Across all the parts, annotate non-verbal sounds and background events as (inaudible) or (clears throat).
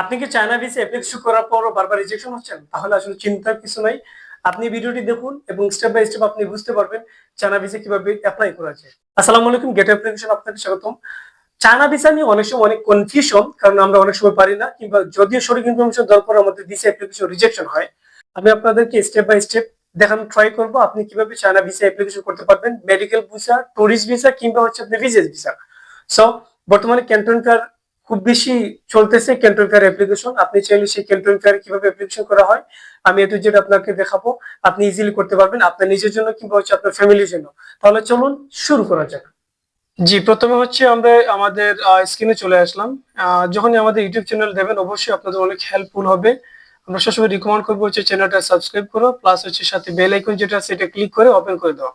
আপনি কি China visa application করার পরও বারবার রিজেকশন হচ্ছেন? তাহলে আসলে চিন্তার কিছু নাই। আপনি ভিডিওটি দেখুন এবং স্টেপ বাই স্টেপ আপনি বুঝতে পারবেন চায়না ভিসা কীভাবে অ্যাপ্লাই করা যায়। আসসালামু আলাইকুম গেট অ্যাপ্লিকেশন আপনাকে স্বাগতম। চায়না ভিসা নিয়ে অনেক সময় অনেক কনফিউশন কারণ আমরা অনেক সময় পারি না, কিংবা যদিও সঠিক ইনফরমেশন দেওয়ার পর আমাদের ভিসা অ্যাপ্লিকেশন রিজেকশন হয়, আমি আপনাদেরকে স্টেপ বাই স্টেপ দেখানো ট্রাই করব আপনি কীভাবে চায়না ভিসা অ্যাপ্লিকেশন করতে পারবেন। মেডিকেল ভিসা টুরিস্ট ভিসা কিংবা হচ্ছে আপনি ভিজিট ভিসা সো বর্তমানে ক্যান্টন ফেয়ার খুব বেশি চলতেছে ক্যান্টন ফেয়ার অ্যাপ্লিকেশন আপনি চাইলে সেই ক্যান্টন ফেয়ার কীভাবে অ্যাপ্লিকেশন করা হয়, আমি এটু যেটা আপনাকে দেখাবো। আপনি ইজিলি করতে পারবেন আপনার নিজের জন্য কিংবা হচ্ছে আপনার ফ্যামিলির জন্য। তাহলে চলুন শুরু করা যাক। জি, প্রথমে হচ্ছে আমরা আমাদের স্ক্রিনে চলে আসলাম। যখনই আমাদের ইউটিউব চ্যানেল দেবেন, অবশ্যই আপনাদের অনেক হেল্পফুল হবে। আমরা সবসময় রিকমেন্ড করব হচ্ছে চ্যানেলটা সাবস্ক্রাইব করো প্লাস হচ্ছে সাথে বেল আইকন যেটা সেটা ক্লিক করে ওপেন করে দাও।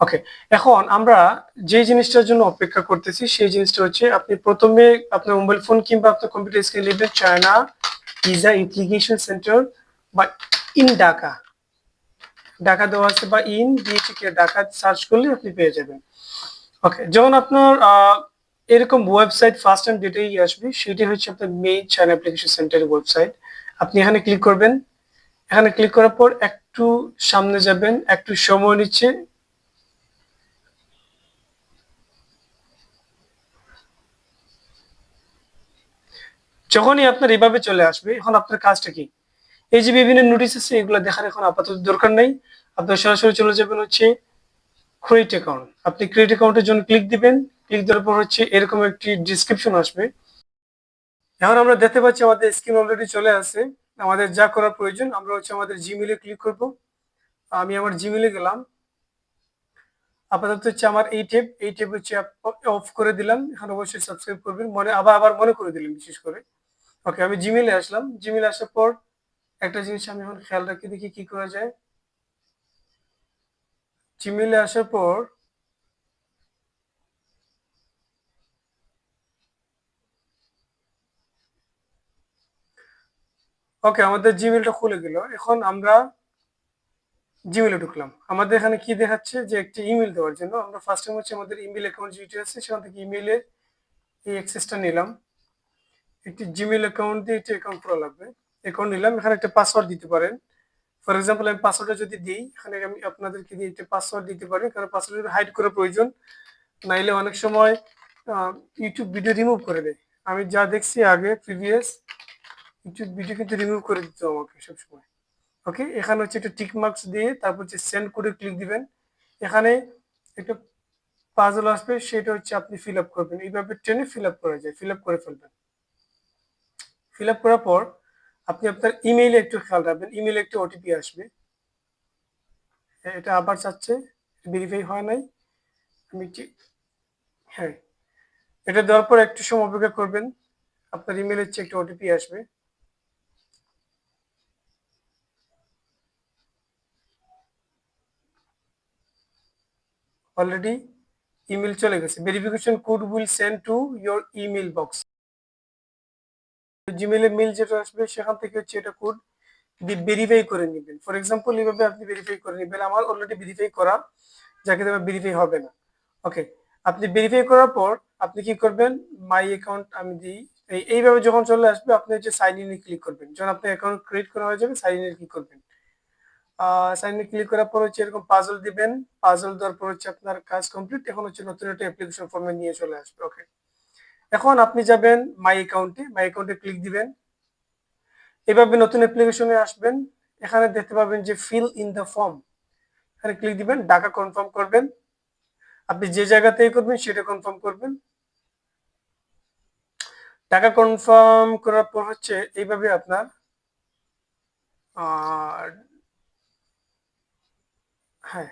ওকে এখন আমরা যে জিনিসটার জন্য অপেক্ষা করতেছি, সেই জিনিসটা হচ্ছে আপনি প্রথমে আপনার মোবাইল ফোন কিংবা আপনার কম্পিউটার স্ক্রিন লিখবেন চায়না ভিসা অ্যাপ্লিকেশন সেন্টার বা ইন ঢাকা ঢাকা দেওয়া আছে বা ইন ডিএচকে ঢাকা সার্চ করলে আপনি পেয়ে যাবেন। ওকে যখন আপনার এরকম ওয়েবসাইট ফার্স্ট টাইম যেটাই আসবে, সেটি হচ্ছে আপনার মেইন চায়না অ্যাপ্লিকেশন সেন্টারের ওয়েবসাইট আপনি এখানে ক্লিক করবেন। এখানে ক্লিক করার পর একটু সামনে যাবেন, একটু সময় নিচ্ছে যখনই আপনার এভাবে চলে আসবে, এখন আপনার কাজটা কি? এই যে বিভিন্ন নোটিশ আছে, এগুলো দেখার এখন আপাতত দরকার নেই। আপনার সরাসরি চলে যাবেন হচ্ছে ক্রেডিট অ্যাকাউন্ট আপনি ক্রেডিট অ্যাকাউন্টের জন্য ক্লিক দিবেন। ক্লিক দেওয়ার পর হচ্ছে এরকম একটি ডিসক্রিপশন আসবে। এখন আমরা দেখতে পাচ্ছি আমাদের স্ক্রিন অলরেডি চলে আসে আমাদের যা করার প্রয়োজন, আমরা হচ্ছে আমাদের জিমেলে ক্লিক করব। আমি আমার জিমেলে গেলাম। আপাতত হচ্ছে আমার এই টেপ এই টেপ হচ্ছে অফ করে দিলাম। এখন অবশ্যই সাবস্ক্রাইব করবেন। মনে, আবার আবার মনে করে দিলাম বিশেষ করে। ওকে আমি জিমেলে আসলাম। জিমেলে আসার পর একটা জিনিস আমি এখন খেয়াল রাখি, দেখি কি করা যায়। জিমেলে আসার পর ওকে আমাদের জিমেলটা খুলে গেল। এখন আমরা জিমেলে ঢুকলাম। আমাদের এখানে কি দেখাচ্ছে? যে একটি ইমেল দেওয়ার জন্য। আমরা ফার্স্ট টাইম হচ্ছে আমাদের ইমেল অ্যাকাউন্ট যেটি আছে, সেখান থেকে ইমেলের এই অ্যাক্সেসটা নিলাম। একটি জিমেল অ্যাকাউন্ট দিয়ে একটি অ্যাকাউন্ট খোলা লাগবে। অ্যাকাউন্ট নিলাম এখানে একটা পাসওয়ার্ড দিতে পারেন। ফর এক্সাম্পল আমি পাসওয়ার্ডটা যদি দিই, এখানে আমি আপনাদেরকে দিয়ে একটা পাসওয়ার্ড দিতে পারি, কারণ পাসওয়ার্ড হাইড করা প্রয়োজন। নাইলে অনেক সময় ইউটিউব ভিডিও রিমুভ করে দেয়। আমি যা দেখছি আগে প্রিভিয়াস ইউটিউব ভিডিও কিন্তু রিমুভ করে দিত আমাকে সবসময়। ওকে এখানে হচ্ছে একটা টিক মার্কস দিয়ে তারপর হচ্ছে সেন্ড করে ক্লিক দিবেন। এখানে একটা পাজল আসবে, সেটা হচ্ছে আপনি ফিল আপ করবেন। এইভাবে ট্রেনে ফিল আপ করা যায় ফিল আপ করে ফেলবেন। ফিল আপ করার পর আপনি আপনার ইমেইলে একটু খেয়াল রাখবেন। ইমেইলে একটু ওটিপি আসবে। হ্যাঁ, এটা আবার চাচ্ছে ভেরিফাই হয় নাই। আমি ঠিক হ্যাঁ এটা দেওয়ার পর একটু সময় অপেক্ষা করবেন। আপনার ইমেইলের হচ্ছে একটা ওটিপি আসবে। অলরেডি ইমেল চলে গেছে। Verification code will send to your email box জিমেলে mail যেটা আসবে, সেখান থেকে হচ্ছে এটা কোড ভেরিফাই করে নেবেন। ফর এক্সাম্পল এইভাবে আপনি ভেরিফাই করে নেবেন। আমার অলরেডি ভেরিফাই করা, যাকে ভেরিফাই হবে না। ওকে আপনি ভেরিফাই করার পর আপনি কি করবেন? মাই অ্যাকাউন্ট আমি দিই। এই, এইভাবে যখন চলে আসবে, আপনি হচ্ছে সাইন ইনে ক্লিক করবেন। যখন আপনার অ্যাকাউন্ট ক্রিয়েট করা হয়ে যাবে সাইন ইনে ক্লিক করবেন। সাইন ইনে ক্লিক করার পর হচ্ছে এরকম পাজল দিবেন। পাজল দেওয়ার পর হচ্ছে আপনার কাজ কমপ্লিট এখন হচ্ছে নতুন একটা অ্যাপ্লিকেশন ফর্মে নিয়ে চলে আসবে। ওকে এখন আপনি যাবেন মাই অ্যাকাউন্টে মাই অ্যাকাউন্টে ক্লিক দিবেন। এভাবে নতুন অ্যাপ্লিকেশনে আসবেন। এখানে দেখতে পাবেন যে ফিল ইন দ্য ফর্ম এখানে ক্লিক দিবেন, ডাকা কনফার্ম করবেন। আপনি যে জায়গাতেই করবেন, সেটা কনফার্ম করবেন। টাকা কনফার্ম করার পর হচ্ছে এইভাবে আপনার হ্যাঁ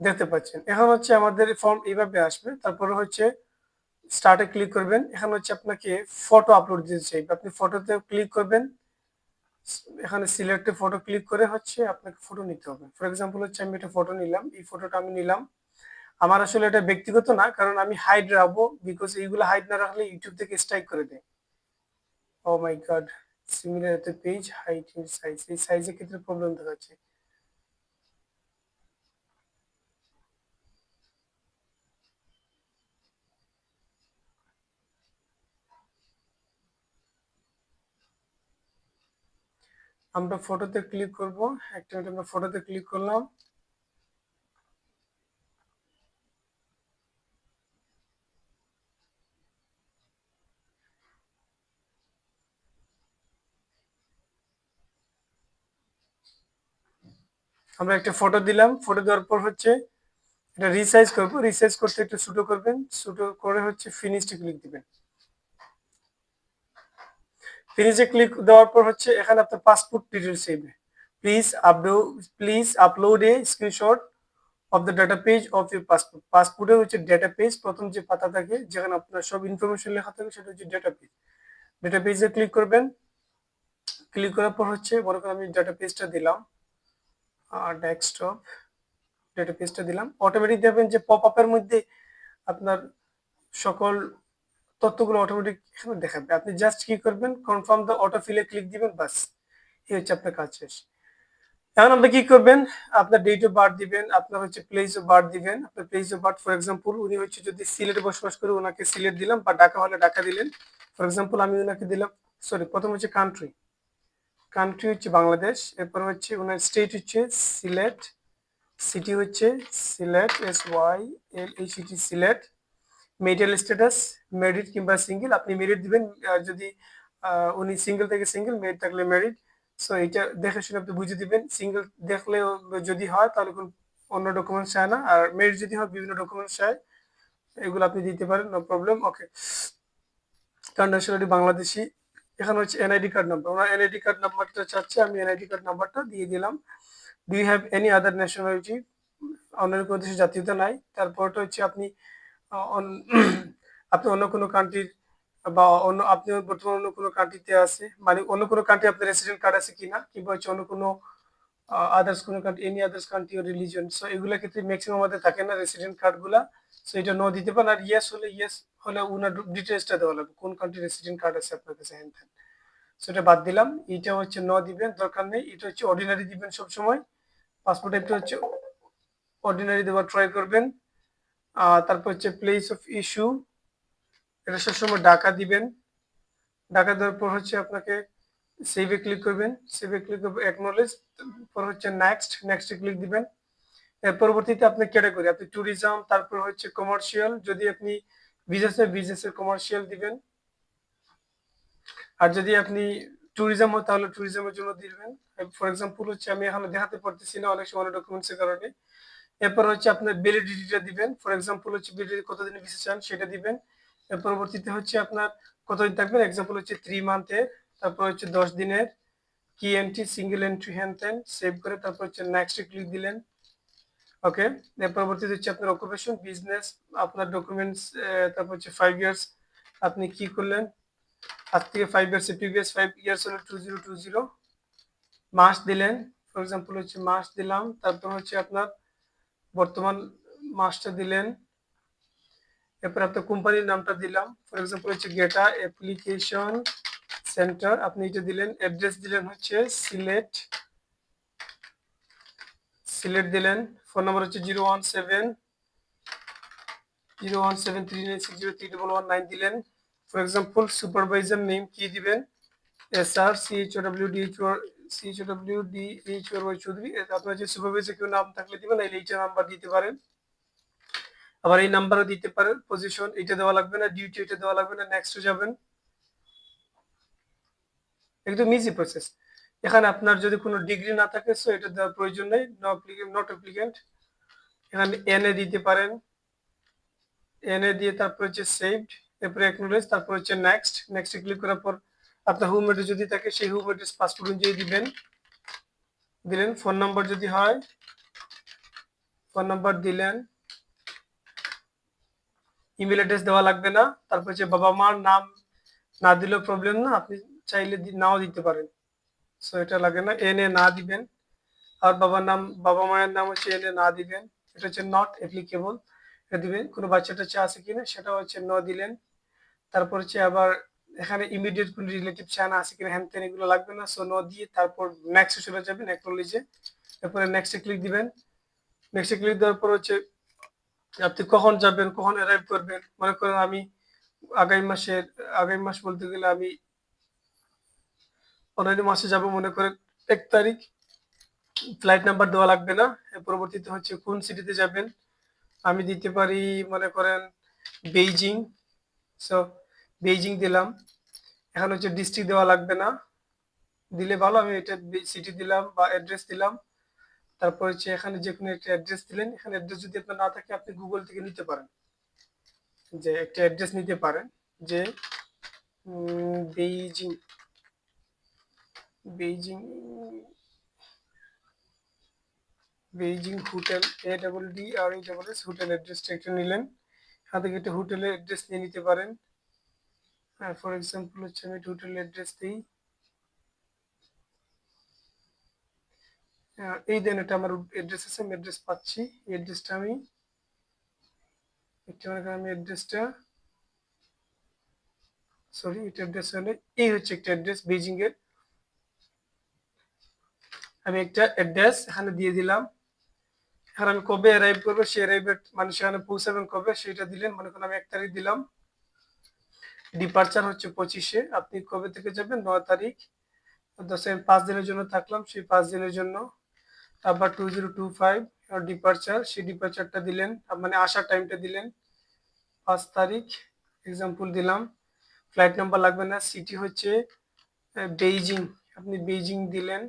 দেখতে পাচ্ছেন। এখন হচ্ছে আমাদের ফর্ম এইভাবে আসবে। তারপরে হচ্ছে স্টার্টে ক্লিক করবেন। এখানে হচ্ছে আপনাকে ফটো আপলোড দিতে চাইবে। আপনি ফটোতে ক্লিক করবেন। এখানে সিলেক্টে ফটো ক্লিক করে হচ্ছে আপনাকে ফটো নিতে হবে। ফর এক্সাম্পল হচ্ছে আমি একটা ফটো নিলাম। এই ফটোটা আমি নিলাম। আমার আসলে এটা ব্যক্তিগত না, কারণ আমি হাইড রাখব বিকজ এইগুলো হাইড না রাখলে ইউটিউব থেকে স্ট্রাইক করে দেয়। ও my god similar page height size এই সাইজের ক্ষেত্রে প্রবলেম দেখাচ্ছে। আমরা ফটোতে ক্লিক করব। একটা মিনিট আমরা ফটোতে ক্লিক করলাম। আমরা একটা ফটো দিলাম। ফটো দেওয়ার পর হচ্ছে এটা রিসাইজ করব। রিসাইজ করতে একটু ছোটো করবেন। ছোটো করে হচ্ছে ফিনিশে ক্লিক দিবেন। ফিনিশে ক্লিক দেওয়ার পর হচ্ছে এখানে আপনার পাসপোর্ট ডিটেলস চাইবে। Please upload please upload a screenshot of the data page of your passport পাসপোর্টের হচ্ছে ডেটা পেজ প্রথম যে পাতা থাকে, যেখানে আপনার সব ইনফরমেশন লেখা থাকে, সেটা হচ্ছে ডেটা পেজ ডেটা পেজে ক্লিক করবেন। ক্লিক করার পর হচ্ছে মনে করেন আমি ডাটা পেজটা দিলাম। ডেস্কটপ ডেটা পেজটা দিলাম। অটোমেটিক দেখবেন যে পপ আপের মধ্যে আপনার সকল তথ্যগুলো অটোমেটিক এখানে দেখাবে। আপনি জাস্ট কি করবেন কনফার্ম দ্য অটো ফিলে ক্লিক দিবেন বাস এই হচ্ছে আপনার কাজ শেষ। এখন আপনি কি করবেন, আপনার ডেট অফ বার্থ দিবেন, আপনার হচ্ছে প্লেস অফ বার্থ দিবেন। আপনার place of birth for example উনি হচ্ছে যদি সিলেটে বসবাস করে ওনাকে সিলেট দিলাম বা ঢাকা হলে ঢাকা দিলেন। ফর এক্সাম্পল আমি ওনাকে দিলাম সরি প্রথম হচ্ছে কান্ট্রি কান্ট্রি হচ্ছে বাংলাদেশ, এরপর হচ্ছে ওনার স্টেট হচ্ছে সিলেট। সিটি হচ্ছে সিলেট এস ওয়াই এল এই city Sylhet. Marital status married কিংবা সিঙ্গেল আপনি মেরিট দিবেন যদি উনি সিঙ্গেল থেকে সিঙ্গেল মেরিট থাকলে মেরিট সো এটা দেখে শুনে আপনি বুঝে দিবেন। সিঙ্গেল দেখলে যদি হয়, তাহলে কোন অন্য ডকুমেন্টস চায় না। আর মেরিট যদি হয়, বিভিন্ন ডকুমেন্টস চায়, এগুলো আপনি দিতে পারেন নো প্রবলেম ওকে কারণ ন্যাশনালিটি বাংলাদেশি। এখানে হচ্ছে এনআইডি কার্ড নাম্বার ওনার এনআইডি কার্ড নাম্বারটা চাচ্ছে, আমি এনআইডি কার্ড নাম্বারটা দিয়ে দিলাম। Do you have any other nationality অন্য কোনো দেশের জাতীয়তা নাই। তারপরটা হচ্ছে আপনি আপনি অন্য কোনো কান্ট্রির বা অন্য, আপনি বর্তমানে অন্য কোনো কান্ট্রিতে আছে? মানে অন্য কোনো কান্ট্রি আপনার রেসিডেন্ট কার্ড আছে কিনা? কিংবা হচ্ছে অন্য কোনো আদার্স কোনো কান্ট্রি এনি আদার্স কান্ট্রি ও রিলিজন সো এগুলোর ক্ষেত্রে ম্যাক্সিমাম আমাদের থাকে না রেসিডেন্ট কার্ডগুলা সো এটা নো দিতে পারেন। আর ইয়েস হলে ইয়েস হলে উনার ডিটেলসটা দেওয়া লাগবে। কোন কান্ট্রি রেসিডেন্ট কার্ড আছে আপনার কাছে? হ্যান ত্যান। সো এটা বাদ দিলাম। এটা হচ্ছে ন দিবেন, দরকার নেই। এটা হচ্ছে অর্ডিনারি দিবেন সবসময়। পাসপোর্ট টাইপটা হচ্ছে অর্ডিনারি দেওয়ার ট্রাই করবেন। তারপর হচ্ছে প্লেস অফ ইস্যু এটা সবসময় ডাকা দিবেন। ডাকা দেওয়ার পর হচ্ছে আপনাকে সেভে ক্লিক করবেন। সেভে ক্লিক একনোলেজ পর হচ্ছে নেক্সট নেক্সটে ক্লিক দিবেন। এর পরবর্তীতে আপনি ক্যাটাগরি আপনি ট্যুরিজম তারপর হচ্ছে কমার্শিয়াল যদি আপনি বিজনেসে বিজনেসের কমার্শিয়াল দিবেন। আর যদি আপনি ট্যুরিজম হয় তাহলে ট্যুরিজমের জন্য দিবেন। ফর এক্সাম্পল হচ্ছে আমি এখানে দেখাতে পারতেছি না, অনেক সময় ডকুমেন্টস এর কারণে। এরপর হচ্ছে আপনার ভ্যালিডিটিটা দিবেন। ফর এক্সাম্পল হচ্ছে ভ্যালিডিটি কতদিনের ভিসা চান সেটা দিবেন। এর পরবর্তীতে হচ্ছে আপনার কতদিন থাকবেন? এক্সাম্পল হচ্ছে থ্রি মান্থের তারপর হচ্ছে দশ দিনের কি এন্ট্রি সিঙ্গেল এন্ট্রি হ্যান সেভ করে তারপর হচ্ছে নেক্সট ক্লিক দিলেন। ওকে এর পরবর্তীতে হচ্ছে আপনার অকুপেশন বিজনেস আপনার ডকুমেন্টস তারপর হচ্ছে ফাইভ ইয়ার্স আপনি কি করলেন? আজ থেকে five years previous five years হলো টু জিরো টু জিরো মাস দিলেন। ফর এক্সাম্পল হচ্ছে মাস দিলাম, তারপর হচ্ছে আপনার বর্তমান মাসটা দিলেন। এরপর আপনার কোম্পানির নামটা দিলাম। ফর এক্সাম্পল হচ্ছে গেটা অ্যাপ্লিকেশন সেন্টার আপনি এটা দিলেন। অ্যাড্রেস দিলেন হচ্ছে সিলেট সিলেট দিলেন। ফোন নাম্বার হচ্ছে zero one seven, zero one seven three nine six zero three double one nine দিলেন। ফর এক্সাম্পল সুপারভাইজার নেম কি দিবেন? S R C H O W D H C H D H Y আবার এই position এটা দেওয়া লাগবে এখানে আপনার যদি কোনো ডিগ্রি না থাকে সো এটা দেওয়ার প্রয়োজন নেই নট অ্যাপ্লিকেন্ট এখানে এনএ দিতে পারেন। এনএ দিয়ে তারপর হচ্ছে সেভড এরপরে অ্যাকনোলেজ তারপর হচ্ছে নেক্সট নেক্সটে ক্লিক করার পর আপনার হোম অ্যাড্রেস যদি থাকে, সেই হোম অ্যাড্রেস পাসপোর্ট অনুযায়ী দিবেন। দিলেন ফোন নাম্বার যদি হয় ফোন নাম্বার দিলেন। ইমেল অ্যাড্রেস দেওয়া লাগবে না, তারপর হচ্ছে বাবা মার নাম না দিলেও প্রবলেম না, আপনি চাইলে নাও দিতে পারেন। সো এটা লাগে না এনে না দিবেন। আর বাবার নাম, বাবা মায়ের নাম হচ্ছে এনে না দিবেন। এটা হচ্ছে নট অ্যাপ্লিকেবল এটা দিবেন, কোনো বাচ্চা টাচ্চা আছে কিনা সেটা হচ্ছে ন দিলেন। তারপর হচ্ছে আবার এখানে ইমিডিয়েট কোনো রিলেটিভ চায় না আছে কিনা হ্যান ত্যান এগুলো লাগবে না। সো ন দিয়ে তারপর নেক্সটে চলে যাবেন অ্যাকনোলেজে তারপরে নেক্সটে ক্লিক দিবেন। নেক্সটে ক্লিক দেওয়ার পর হচ্ছে আপনি কখন যাবেন, কখন অ্যারাইভ করবেন? মনে করেন আমি আগামী মাসের, আগামী মাস বলতে গেলে আমি পনেরো মাসে যাব, মনে করেন এক তারিখ। ফ্লাইট নাম্বার দেওয়া লাগবে না। পরবর্তীতে হচ্ছে কোন সিটিতে যাবেন? আমি দিতে পারি, মনে করেন বেইজিং সো বেইজিং দিলাম। এখন হচ্ছে ডিস্ট্রিক্ট দেওয়া লাগবে না। দিলে ভালো আমি এটা সিটি দিলাম বা অ্যাড্রেস দিলাম। তারপর হচ্ছে এখানে যে কোনো একটা অ্যাড্রেস দিলেন। এখানে অ্যাড্রেস যদি আপনার না থাকে আপনি গুগল থেকে নিতে পারেন। যে একটা অ্যাড্রেস নিতে পারেন যে উম, Beijing Beijing hotel A double D R E double S hotel অ্যাড্রেসটা একটা নিলেন। এখান থেকে একটা হোটেলের অ্যাড্রেস নিয়ে নিতে পারেন। ফর এক্সাম্পল হচ্ছে আমি হোটেলের অ্যাড্রেস দিই। এই দেন এটা আমার অ্যাড্রেস আছে, আমি অ্যাড্রেস পাচ্ছি। এই অ্যাড্রেসটা আমি একটু মনে আমি অ্যাড্রেসটা সরি এটা অ্যাড্রেস হলে, এই হচ্ছে একটা অ্যাড্রেস বেজিং এর আমি একটা অ্যাড্রেস এখানে দিয়ে দিলাম। এখন আমি কবে অ্যারাইভ করব, সেই অ্যারাইভের মানে সেখানে পৌঁছাবেন কবে সেটা দিলেন, মনে করেন আমি এক তারিখ দিলাম। ডিপার্চার হচ্ছে পঁচিশে। আপনি কবে থেকে যাবেন? নয় তারিখ। দশের পাঁচ দিনের জন্য থাকলাম। সেই পাঁচ দিনের জন্য তারপর two zero two five departure সেই ডিপার্চারটা দিলেন মানে আসার টাইমটা দিলেন। পাঁচ তারিখ এক্সাম্পল দিলাম। ফ্লাইট নাম্বার লাগবে না। সিটি হচ্ছে বেইজিং আপনি বেইজিং দিলেন।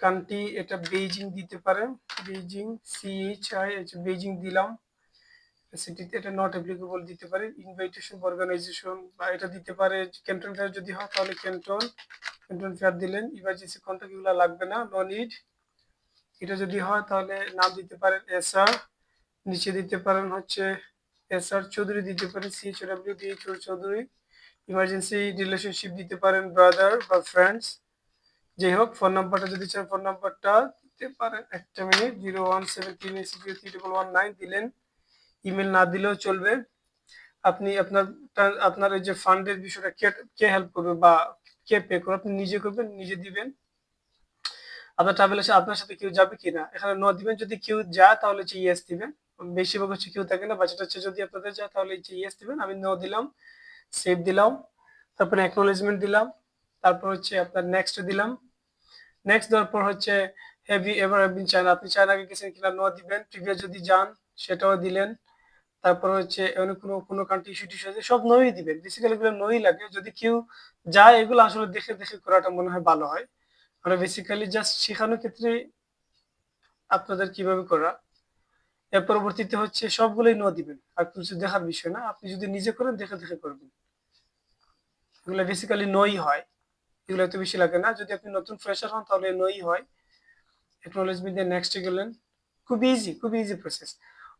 কান্ট্রি এটা বেইজিং দিতে পারেন। বেইজিং সিএইচ আই বেইজিং দিলাম। সিটিতে এটা নট অ্যাপ্লিকেবল দিতে পারে। ইনভাইটেশন অর্গানাইজেশন বা এটা দিতে পারে। ক্যান্টন ফেয়ার যদি হয়, তাহলে ক্যান্টন ক্যান্টন ফেয়ার দিলেন। ইমার্জেন্সি কন্ট্যাক্ট এগুলো লাগবে না নো নিড এটা যদি হয়, তাহলে নাম দিতে পারেন এসআর নিচে দিতে পারেন হচ্ছে এসআর চৌধুরী দিতে পারেন CH W DH Chowdhury. Emergency relationship দিতে পারেন ব্রাদার বা ফ্রেন্ডস যাই হোক ফোন নাম্বারটা যদি চান ফোন নাম্বারটা দিতে পারেন। একটা minute zero one seven zero three double one nine দিলেন। ইমেল না দিলেও চলবে। আপনি আপনার আপনার এই যে ফান্ডের বিষয়টা কে কে হেল্প করবে বা কে পে করবে, আপনি নিজে করবেন, নিজে দিবেন। আপনার ট্রাভেল এসে আপনার সাথে কেউ যাবে কিনা? এখানে ন দিবেন, যদি কেউ যায় তাহলে হচ্ছে ইয়েস দিবেন। বেশিরভাগ হচ্ছে কেউ থাকে না, বাচ্চাটা হচ্ছে যদি আপনাদের যায় তাহলে হচ্ছে ইয়েস দিবেন। আমি ন দিলাম সেভ দিলাম, তারপরে অ্যাকনোলেজমেন্ট দিলাম, তারপর হচ্ছে আপনার নেক্সট দিলাম। নেক্সট দেওয়ার পর হচ্ছে হেভি এভার বিন চায়না আপনি চায়না আগে গেছেন কিনা? ন দিবেন। প্রিভিয়াস যদি যান, সেটাও দিলেন। তারপর হচ্ছে অনেক কোনো কোনো কান্ট্রি ইস্যু টিস্যু আছে সব নই দিবেন বেসিক্যালি এগুলো নই লাগে। যদি কেউ যায়, এগুলো আসলে দেখে দেখে করাটা মনে হয় ভালো হয়। মানে বেসিক্যালি জাস্ট শেখানোর ক্ষেত্রে আপনাদের কীভাবে করা, এর পরবর্তীতে হচ্ছে সবগুলোই ন দিবেন। আর কিছু দেখার বিষয় না। আপনি যদি নিজে করেন, দেখে দেখে করবেন। এগুলো বেসিক্যালি নই হয়। এগুলো এত বেশি লাগে না। যদি আপনি নতুন ফ্রেশার হন, তাহলে নই হয়। একনোলেজমেন্ট দিয়ে নেক্সটে গেলেন। খুব ইজি খুব ইজি প্রসেস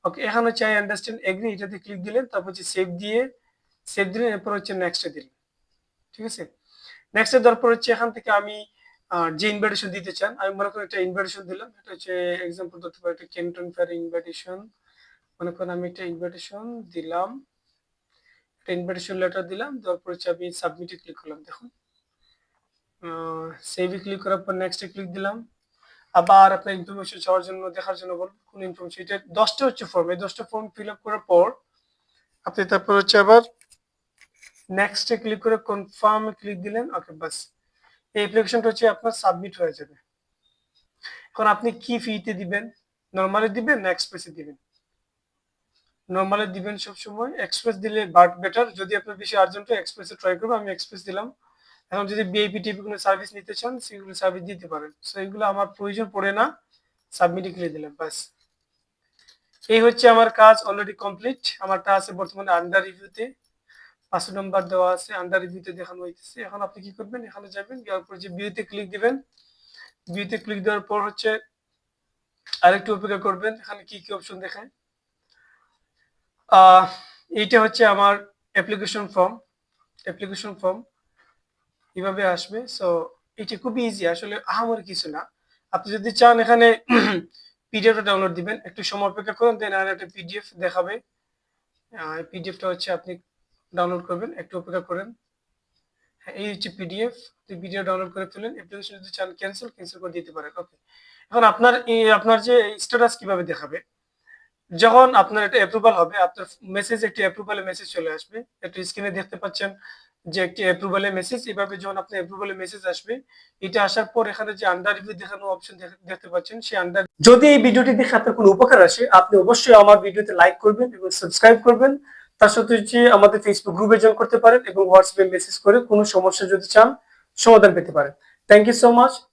ওকে এখন হচ্ছে আই আন্ডারস্ট্যান্ড এগ্রি এটাতে ক্লিক দিলেন, তারপর হচ্ছে সেভ দিয়ে সেভ দিলেন, এরপর হচ্ছে নেক্সটে দিলেন। ঠিক আছে? নেক্সটে দেওয়ার পর হচ্ছে এখান থেকে আমি যে ইনভাইটেশন দিতে চান, আমি মনে করি একটা ইনভাইটেশন দিলাম, এটা হচ্ছে এক্সাম্পল ধরতে পারি একটা কেন্টন ফেয়ার ইনভাইটেশন মনে করেন আমি একটা ইনভাইটেশন দিলাম, একটা ইনভাইটেশন লেটার দিলাম, দেওয়ার পর হচ্ছে আমি সাবমিটে ক্লিক করলাম, দেখুন। সেভে ক্লিক করার পর নেক্সটে ক্লিক দিলাম। আবার আপনার ইনফরমেশন চাওয়ার জন্য, দেখার জন্য বলব কোন ইনফরমেশন এটা দশটা হচ্ছে ফর্ম এই দশটা ফর্ম ফিল আপ করার পর, আপনি তারপর হচ্ছে আবার নেক্সটে ক্লিক করে কনফার্মে ক্লিক দিলেন ওকে বাস। এই অ্যাপ্লিকেশনটা হচ্ছে আপনার সাবমিট হয়ে যাবে। এখন আপনি কি ফিতে দিবেন? নর্মালি দিবেন না এক্সপ্রেসে দিবেন? নর্মালি দিবেন সবসময়। এক্সপ্রেস দিলে বাট বেটার যদি আপনার বেশি আর্জেন্ট হয় এক্সপ্রেসে ট্রাই করব। আমি এক্সপ্রেস দিলাম। এখন যদি বিআইপি কোনো সার্ভিস নিতে চান, সেগুলো সার্ভিস দিতে পারেন। সো এগুলো আমার প্রয়োজন পড়ে না সাবমিটে ক্লিক দিলাম বাস এই হচ্ছে আমার কাজ অলরেডি কমপ্লিট আমারটা আছে বর্তমানে আন্ডার রিভিউতে পাঁচশো নম্বর দেওয়া আছে আন্ডার রিভিউতে দেখানো হইতেছে। এখন আপনি কি করবেন? এখানে যাবেন যাওয়ার পর যে ভিউতে ক্লিক দিবেন। ভিউতে ক্লিক দেওয়ার পর হচ্ছে আরেকটু অপেক্ষা করবেন, এখানে কি কি অপশন দেখায়। এইটা হচ্ছে আমার অ্যাপ্লিকেশন ফর্ম অ্যাপ্লিকেশন ফর্ম এভাবে আসবে। সো এটা খুবই ইজি আসলে আহামরি কিছু না। আপনি যদি চান এখানে (clears throat) পিডিএফটা ডাউনলোড দিবেন, একটু সময় অপেক্ষা করুন দেন আর একটা পিডিএফ দেখাবে পিডিএফটা হচ্ছে আপনি ডাউনলোড করবেন, একটু অপেক্ষা করেন। হ্যাঁ এই হচ্ছে পিডিএফ ভিডিও ডাউনলোড করে ফেলেন অ্যাপ্লিকেশন যদি চান ক্যান্সেল ক্যান্সেল করে দিতে পারেন ওকে এখন আপনার আপনার যে স্ট্যাটাস কীভাবে দেখাবে? যখন আপনার একটা অ্যাপ্রুভাল হবে, আপনার মেসেজ একটি অ্যাপ্রুভালের মেসেজ চলে আসবে, একটু স্ক্রিনে দেখতে পাচ্ছেন। যে একটি অ্যাপ্রুভালের মেসেজ এভাবে যখন আপনি অ্যাপ্রুভালের মেসেজ আসবে, এটা আসার পর এখানে যে আন্ডার রিভিউ দেখানো অপশন দেখতে পাচ্ছেন, সেই আন্ডার যদি এই ভিডিওটি দেখে আপনার কোনো উপকার আসে, আপনি অবশ্যই আমার ভিডিওতে লাইক করবেন এবং সাবস্ক্রাইব করবেন। তার সাথে হচ্ছে আমাদের ফেসবুক গ্রুপে জয়েন করতে পারেন এবং হোয়াটসঅ্যাপে মেসেজ করে কোনো সমস্যা যদি চান, সমাধান পেতে পারেন। Thank you so much